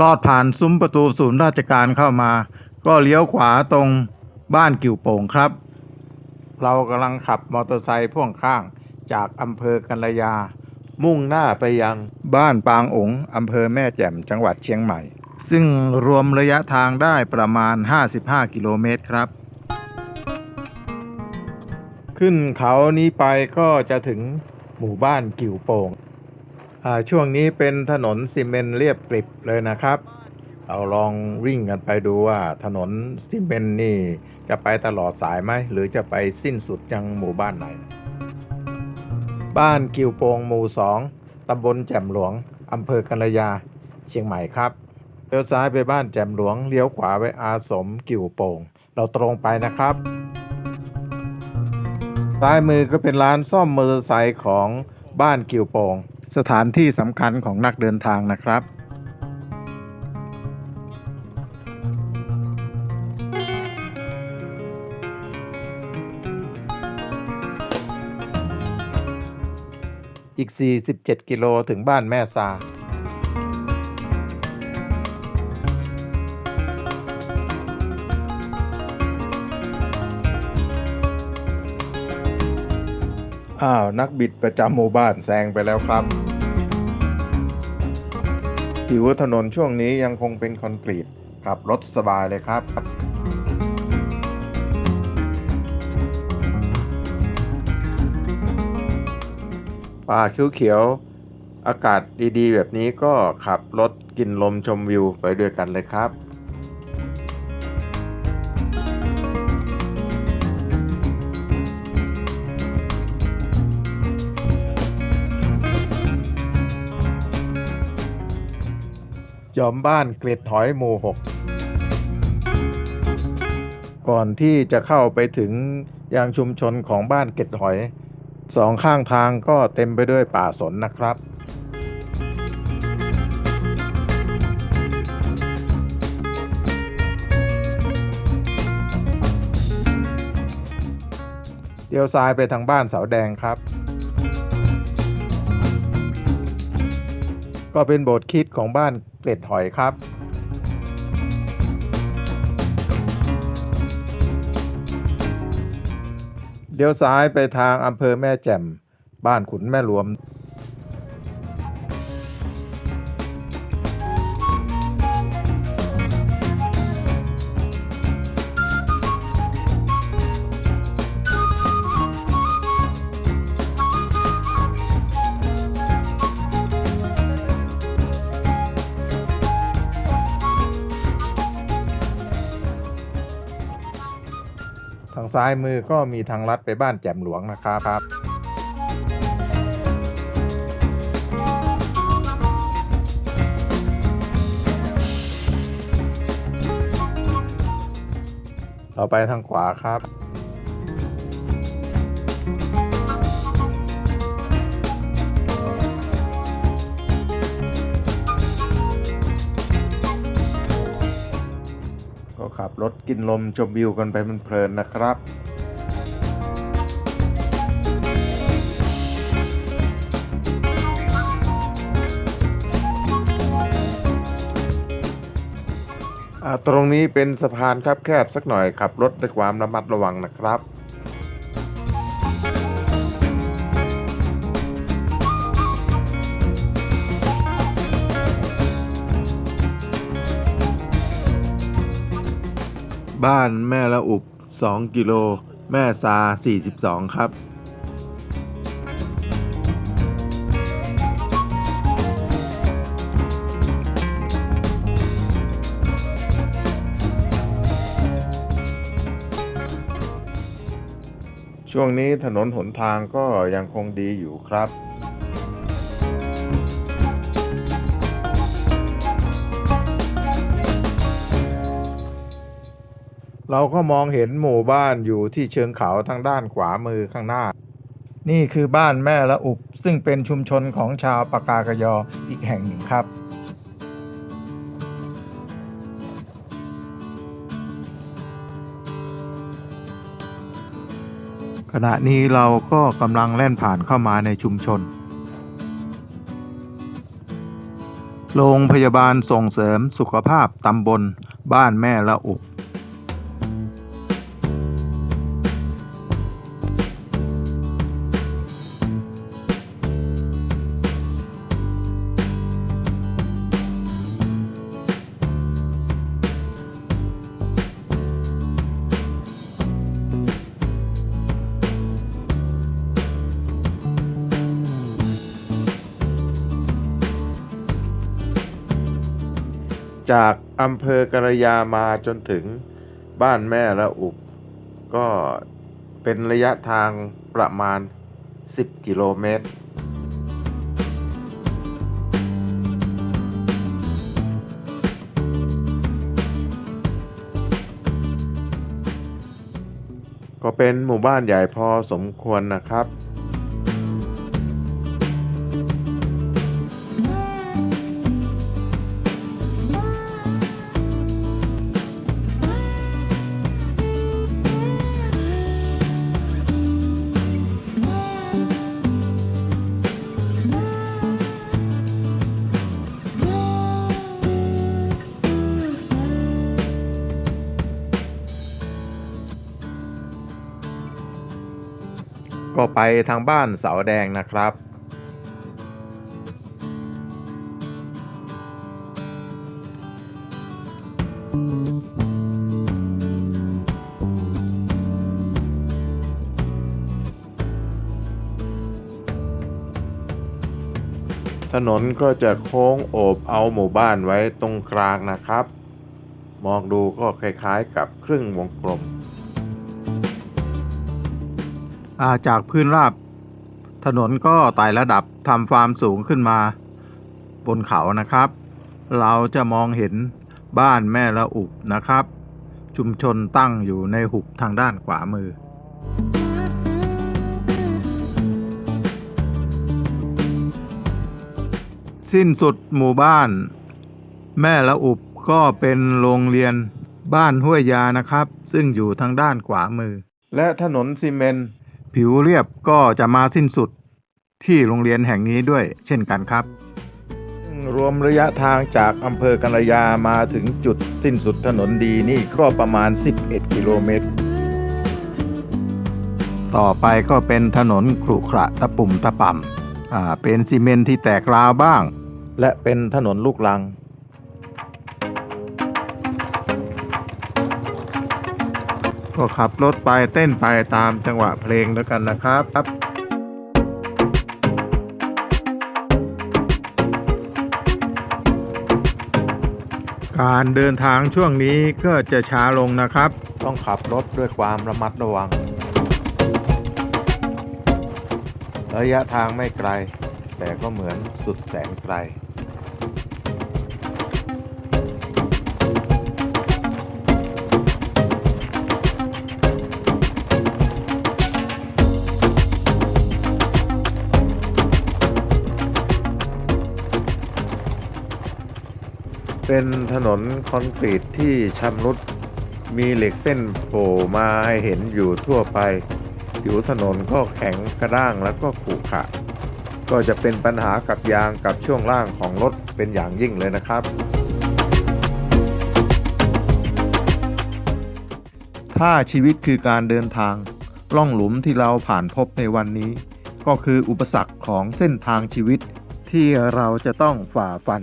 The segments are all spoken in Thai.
ลอดผ่านซุ้มประตูศูนย์ราชการเข้ามา ก็เลี้ยวขวาตรงบ้านกิ่วโป่งครับ เรากำลังขับมอเตอร์ไซค์พ่วงข้างจากอำเภอกันระยา มุ่งหน้าไปยังบ้านปางองค์อำเภอแม่แจ่มจังหวัดเชียงใหม่ ซึ่งรวมระยะทางได้ประมาณ 55 กิโลเมตรครับ ขึ้นเขานี้ไปก็จะถึงหมู่บ้านกิ่วโป่งอ่าช่วงนี้เป็นถนนซีเมนต์เรียบกริบเลยนะครับเราลองวิ่งกันไปดูว่าถนนซีเมนต์นี่จะไปตลอดสายไหม หรือจะไปสิ้นสุดยังหมู่บ้านไหน บ้านกิ่วโป่งหมู่สองตำบลแจ่มหลวงอำเภอกันระยา เชียงใหม่ครับเลี้ยวซ้ายไปบ้านแจ่มหลวงเลี้ยวขวาไปอาสมกิ่วโป่ง เราตรงไปนะครับ ซ้ายมือก็เป็นร้านซ่อมมอเตอร์ไซค์ของบ้านกิวโปง สถานที่สำคัญของนักเดินทางนะครับ อีก 47 กิโลถึงบ้านแม่ซา อ้าว นักบิดประจำหมู่บ้านแซงไปแล้วครับผิวถนนช่วงนี้ยังคงเป็นคอนกรีตขับรถสบายเลยครับ ป่าเขียวๆอากาศดีๆ แบบนี้ก็ขับรถกินลมชมวิวไปด้วยกันเลยครับ ยอมบ้านเกล็ดหอยหมู่หกก่อนที่จะเข้าไปถึงยังชุมชนของบ้านเกล็ดหอยสองข้างทางก็เต็มไปด้วยป่าสนนะครับ เดี๋ยวซ้ายไปทางบ้านเสาแดงครับ ก็เป็นบทคิดของบ้านเกล็ดหอยครับ เดี๋ยวซ้ายไปทางอำเภอแม่แจ่ม บ้านขุนแม่รวมางซ้ายมือก็มีทางลัดไปบ้านแจ่มหลวงนะครับเราไปทางขวาครับ ขับรถกินลมชมวิวกันไปเพลินๆนะครับตรงนี้เป็นสะพานครับแคบสักหน่อยขับรถด้วยความระมัดระวังนะครับ บ้านแม่ละอุบ 2 กิโล แม่ซา 42 ครับช่วงนี้ถนนหนทางก็ยังคงดีอยู่ครับ เราก็มองเห็นหมู่บ้านอยู่ที่เชิงเขาทางด้านขวามือข้างหน้า นี่คือบ้านแม่ละอุบซึ่งเป็นชุมชนของชาวปากากยออีกแห่งหนึ่งครับขณะนี้เราก็กำลังแล่นผ่านเข้ามาในชุมชน โรงพยาบาลส่งเสริมสุขภาพตำบลบ้านแม่ละอุ จากอำเภอกระยามาจนถึงบ้านแม่ละอุบก็เป็นระยะทางประมาณ 10 กิโลเมตรก็เป็นหมู่บ้านใหญ่พอสมควรนะครับ ก็ไปทางบ้านเสาแดงนะครับ ถนนก็จะโค้งโอบเอาหมู่บ้านไว้ตรงกลางนะครับ มองดูก็คล้ายๆกับครึ่งวงกลม จากพื้นราบ ถนนก็ไต่ระดับทำความสูงขึ้นมา บนเขานะครับ เราจะมองเห็นบ้านแม่ละอุบนะครับ ชุมชนตั้งอยู่ในหุบทางด้านขวามือสิ้นสุดหมู่บ้าน แม่ละอุบก็เป็นโรงเรียนบ้านห้วยยานะครับ ซึ่งอยู่ทางด้านขวามือ และถนนซีเมน ผิวเรียบก็จะมาสิ้นสุดที่โรงเรียนแห่งนี้ด้วยเช่นกันครับ รวมระยะทางจากอำเภอกันยามาถึงจุดสิ้นสุดถนนดีนี่ก็ประมาณ 11 กิโลเมตร ต่อไปก็เป็นถนนขรุขระตะปุ่มตะป่ำอ่าเป็นซีเมนต์ที่แตกราวบ้าง และเป็นถนนลูกรัง ก็ขับรถไปเต้นไปตามจังหวะเพลงแล้วกันนะครับการเดินทางช่วงนี้ก็จะช้าลงนะครับ ต้องขับรถด้วยความระมัดระวัง ระยะทางไม่ไกล แต่ก็เหมือนสุดแสนไกล เป็นถนนคอนกรีตที่ชำรุด มีเหล็กเส้นโผล่มาให้เห็นอยู่ทั่วไปผิวถนนก็แข็งกระด้างแล้วก็ขรุขระก็จะเป็นปัญหากับยางกับช่วงล่างของรถเป็นอย่างยิ่งเลยนะครับ ถ้าชีวิตคือการเดินทางล่องหลุมที่เราผ่านพบในวันนี้ ก็คืออุปสรรคของเส้นทางชีวิตที่เราจะต้องฝ่าฟัน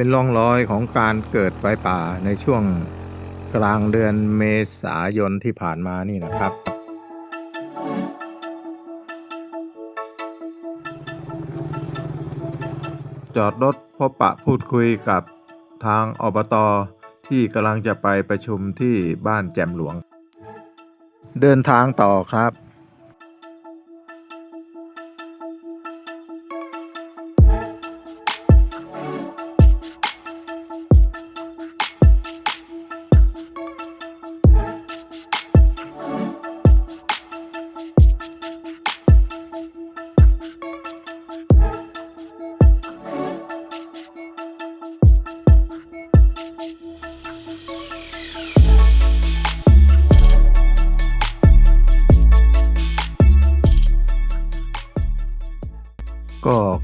เป็นร่องรอยของการเกิดไฟป่าในช่วงกลางเดือนเมษายนที่ผ่านมานี่นะครับจอดรถพบปะพูดคุยกับทางอบตที่กำลังจะไปประชุมที่บ้านแจ่มหลวง เดินทางต่อครับ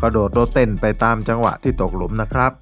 กระโดดโลดเต้นไปตามจังหวะที่ตกหลุมนะครับ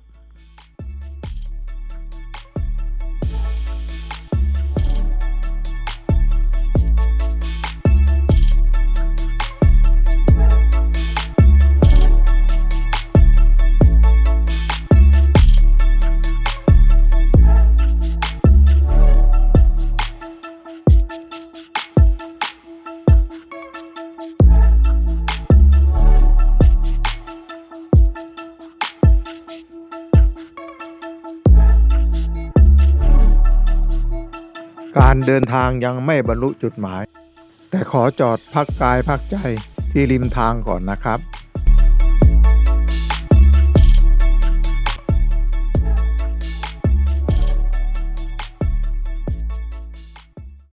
การเดินทางยังไม่บรรลุจุดหมาย แต่ขอจอดพักกายพักใจที่ริมทางก่อนนะครับ